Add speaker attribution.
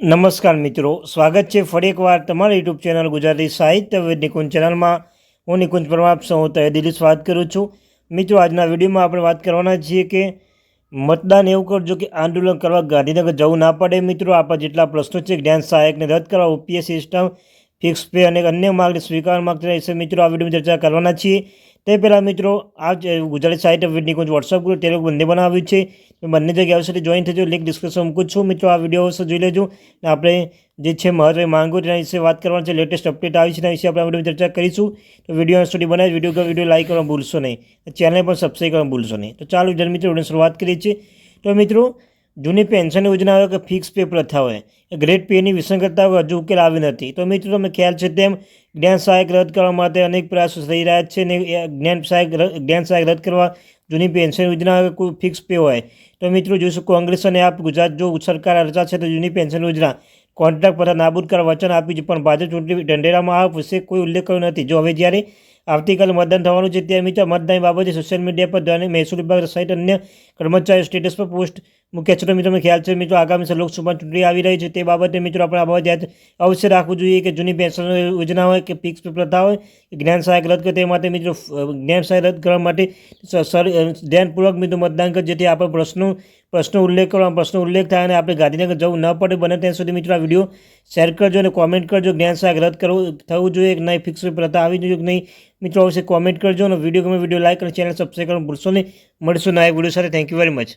Speaker 1: નમસ્કાર મિત્રો, સ્વાગત છે ફરી એકવાર તમારી યુટ્યુબ ચેનલ ગુજરાતી સાહિત્ય વિદ નિકુંજ ચેનલમાં. હું નિકુંજ પરમાર, આપ સૌ તહે દિલી વાત કરું છું. મિત્રો, આજના વિડીયોમાં આપણે વાત કરવાના છીએ કે મતદાન એવું કરજો કે આંદોલન કરવા ગાંધીનગર જવું ના પડે. મિત્રો, આપણા જેટલા પ્રશ્નો છે, જ્ઞાન સહાયકને રદ કરવા ઓપીએસ સિસ્ટમ ફિક્સ પે અને અન્ય માગણી સ્વીકાર માગતા વિશે મિત્રો, આ વિડીયોમાં ચર્ચા કરવાના છીએ. તે પહેલાં મિત્રો આ ગુજરાતી સાહિત્ય નિકુંજ વોટ્સઅપ ગ્રુપ તે લોકો બંને બનાવ્યું છે. બંને જગ્યાઓ સાથે જોઈન થજો. લિંક ડિસ્ક્રિપ્શન મૂકું છું. મિત્રો, આ વીડિયો અવશ્ય જોઈ લેજો. અને આપણે જે છે મહત્વ માંગો તેના વિશે વાત કરવાની છે. લેટેસ્ટ અપડેટ આવી છે તેના વિશે આપણે આ વિડીયોમાં ચર્ચા કરીશું. તો વીડિયો સુધી બનાવી. વીડિયો વીડિયો લાઇક કરવાનું ભૂલશો નહીં. ચેનલ પણ સબસ્ક્રાઈબ કરવાનું ભૂલશો નહીં. તો ચાલો જન મિત્રો વીડિયો શરૂઆત કરીએ છીએ. તો મિત્રો જૂની પેન્શન યોજના હોય કે ફિક્સ પે પ્રથા હોય, એ ગ્રેડ પેની વિસંગતતા હજુ ઉકેલ આવી નથી. તો મિત્રો તમે ખ્યાલ છે તેમ, જ્ઞાન સહાયક રદ કરવા માટે અનેક પ્રયાસો થઈ રહ્યા છે અને જ્ઞાન સહાયક જ્ઞાન સહાયક રદ કરવા જૂની પેન્શન યોજના હોય કોઈ ફિક્સ પે હોય. તો મિત્રો જોઈશું કોંગ્રેસ અને આપ ગુજરાત, જો સરકાર રચાશે તો જૂની પેન્શન યોજના કોન્ટ્રાક્ટ પર નાબૂદ કરવા વચન આપ્યું છે, પણ ભાજપ ચૂંટણી ઢંઢેરામાં આ વિશે કોઈ ઉલ્લેખ કર્યો નથી. જો હવે જ્યારે આવતીકાલે મતદાન થવાનું છે. ત્યારે મિત્રો મતદાન બાબતે સોશિયલ મીડિયા પર ધ્યાને મહેસૂલ વિભાગ સહિત અન્ય કર્મચારીઓ સ્ટેટસ પર પોસ્ટ મુખ્ય છે. મિત્રોને ખ્યાલ છે મિત્રો, આગામી લોકસભા ચૂંટણી આવી રહી છે. તે બાબતે મિત્રો, આપણે આ બાબત યાદ અવશ્ય રાખવું જોઈએ કે જૂની પેન્શન યોજના હોય કે ફિક્સ પ્રથા હોય, કે જ્ઞાન સહાયક રદ કરે. તે માટે મિત્રો જ્ઞાન સહાય રદ કરવા માટે ધ્યાનપૂર્વક મિત્રો મતદાન કરે. જેથી આપણે પ્રશ્નો પ્રશ્નો ઉલ્લેખ કરવા પ્રશ્નો ઉલ્લેખ થાય અને આપણે ગાંધીનગર જવું ન પડે. બને ત્યાં સુધી મિત્રો, આ વીડિયો શેર કરજો અને કોમેન્ટ કરજો. જ્ઞાન સહાયક રદ કરવું, થવું જોઈએ કે નહીં? ફિક્સ પ્રથા આવી જોઈએ કે નહીં? મિત્રો, અવશ્ય કોમેન્ટ કરજો અને વીડિયો ગમે વીડિયો લાઇક અને ચેનલ સબસ્ક્રાઈબ કરવાનું ભૂલશો નહીં. મળશું નવા વીડિયો સાથે. Thank you very much